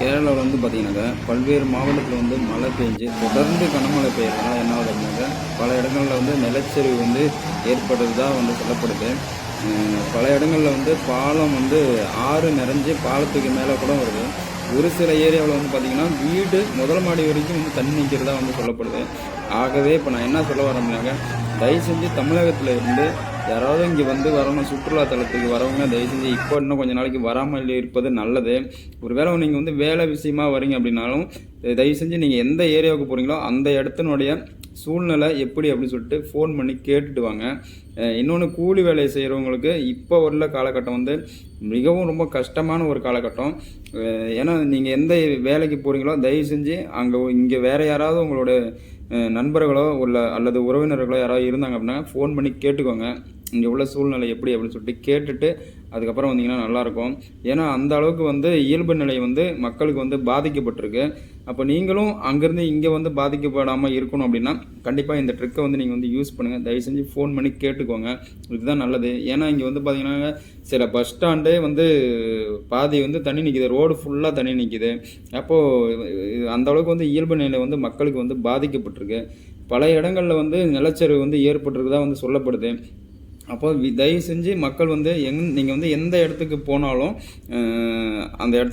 கேரளாவில் வந்து பார்த்தீங்கன்னாக்கா பல்வேறு மாவட்டத்தில் வந்து மழை பெஞ்சு தொடர்ந்து கனமழை பெய்யறதுனால என்ன ஆகுதுனாக்கா பல இடங்களில் வந்து நிலச்சரிவு வந்து ஏற்படுறதா வந்து சொல்லப்படுது. பல இடங்களில் வந்து பாலம் வந்து ஆறு நிறைஞ்சு பாலத்துக்கு மேலே கூட வருது. ஒரு சில ஏரியாவில் வந்து பார்த்திங்கன்னா வீடு முதல் மாடி வரைக்கும் வந்து தண்ணி நிற்கிறதா வந்து சொல்லப்படுது. ஆகவே இப்போ நான் என்ன சொல்ல வரேன்னாக்கா தயவு செஞ்சு தமிழகத்தில் இருந்து யாராவது இங்கே வந்து வரணும் சுற்றுலா தலத்துக்கு வரவங்க தயவு செஞ்சு இப்போ இன்னும் கொஞ்ச நாளைக்கு வராமல் இருப்பது நல்லது. ஒருவேளை நீங்கள் வந்து வேலை விஷயமா வரீங்க அப்படின்னாலும் தயவு செஞ்சு நீங்கள் எந்த ஏரியாவுக்கு போகிறீங்களோ அந்த இடத்தினுடைய சூழ்நிலை எப்படி அப்படின்னு சொல்லிட்டு ஃபோன் பண்ணி கேட்டுட்டு வாங்க. இன்னொன்று கூலி வேலையை செய்கிறவங்களுக்கு இப்போ உள்ள காலகட்டம் வந்து மிகவும் ரொம்ப கஷ்டமான ஒரு காலகட்டம். ஏன்னா நீங்கள் எந்த வேலைக்கு போகிறீங்களோ தயவு செஞ்சு அங்கே இங்கே வேறு யாராவது உங்களோட நண்பர்களோ உள்ள அல்லது உறவினர்களோ யாராவது இருந்தாங்க அப்படின்னா ஃபோன் பண்ணி கேட்டுக்கோங்க. இங்கே உள்ள சூழ்நிலை எப்படி அப்படின்னு சொல்லிட்டு கேட்டுட்டு அதுக்கப்புறம் வந்தீங்கன்னா நல்லாயிருக்கும். ஏன்னா அந்த அளவுக்கு வந்து இயல்பு நிலை வந்து மக்களுக்கு வந்து பாதிக்கப்பட்டிருக்கு. அப்போ நீங்களும் அங்கேருந்து இங்கே வந்து பாதிக்கப்படாமல் இருக்கணும் அப்படின்னா கண்டிப்பாக இந்த ட்ரிக்கை வந்து நீங்கள் வந்து யூஸ் பண்ணுங்கள் தயவு செஞ்சு ஃபோன் பண்ணி கேட்டுக்கோங்க. இதுதான் நல்லது. ஏன்னா இங்கே வந்து பார்த்தீங்கன்னா சில பஸ் ஸ்டாண்டே வந்து பாதி வந்து தண்ணி நிற்கிது ரோடு ஃபுல்லாக தண்ணி நிற்கிது அப்போது அந்த அளவுக்கு வந்து இயல்பு நிலை வந்து மக்களுக்கு வந்து பாதிக்கப்பட்டிருக்கு. பல இடங்களில் வந்து நிலச்சரிவு வந்து ஏற்பட்டிருக்குதான் வந்து சொல்லப்படுது. அப்போ தயவு செஞ்சு மக்கள் வந்து எங் நீங்கள் வந்து எந்த இடத்துக்கு போனாலும் அந்த இடத்துக்கு